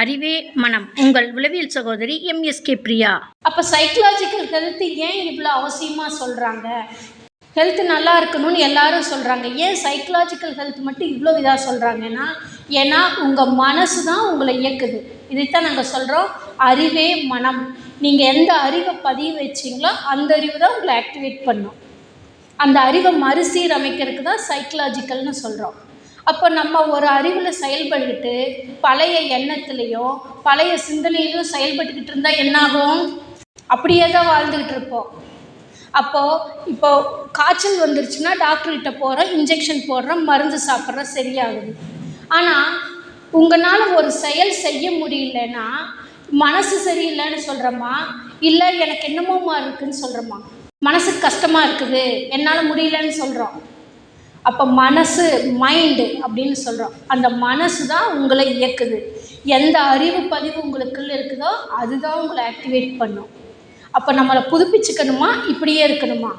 அறிவே மனம். உங்கள் உளவியல் சகோதரி எம்எஸ்கே பிரியா. அப்போ சைக்கலாஜிக்கல் ஹெல்த்து ஏன் இவ்வளோ அவசியமாக சொல்கிறாங்க ஹெல்த் நல்லா இருக்கணும்னு எல்லாரும் சொல்கிறாங்க ஏன் சைக்கலாஜிக்கல் ஹெல்த் மட்டும் இவ்வளோ இதாக சொல்கிறாங்கன்னா ஏன்னா உங்கள் மனசு தான் உங்களை இயக்குது. இதைத்தான் நாங்கள் சொல்கிறோம் அறிவே மனம். நீங்கள் எந்த அறிவை பதிய வச்சிங்களோ அந்த அறிவு தான் உங்களை ஆக்டிவேட் பண்ணும். அந்த அறிவை மறுசீரமைக்கிறதுக்கு தான் சைக்கலாஜிக்கல்னு சொல்கிறோம் அப்போ நம்ம ஒரு அறிவில் செயல்பட்டுக்கிட்டு பழைய எண்ணத்துலேயும் பழைய சிந்தனையிலையும் செயல்பட்டுக்கிட்டு இருந்தால் என்னாகும்? அப்படியே தான் வாழ்ந்துக்கிட்டு இருப்போம். அப்போது இப்போ காய்ச்சல் வந்துருச்சுன்னா டாக்டர்கிட்ட போகிறோம் இன்ஜெக்ஷன் போடுறோம் மருந்து சாப்பிட்றோம் சரியாகுது. ஆனால் உங்களால் ஒரு செயல் செய்ய முடியலன்னா மனசு சரியில்லைன்னு சொல்கிறோமா இல்லை எனக்கு என்னமோமா இருக்குதுன்னு சொல்கிறோமா மனசுக்கு கஷ்டமாக இருக்குது என்னால் முடியலன்னு சொல்கிறோம் அப்போ மனசு மைண்டு அப்படின்னு சொல்கிறோம் அந்த மனசு தான் உங்களை இயக்குது. எந்த அறிவு பதிவு உங்களுக்குள்ளே இருக்குதோ அதுதான் உங்களை ஆக்டிவேட் பண்ணும். அப்போ நம்மளை புதுப்பிச்சுக்கணுமா? இப்படியே இருக்கணுமா?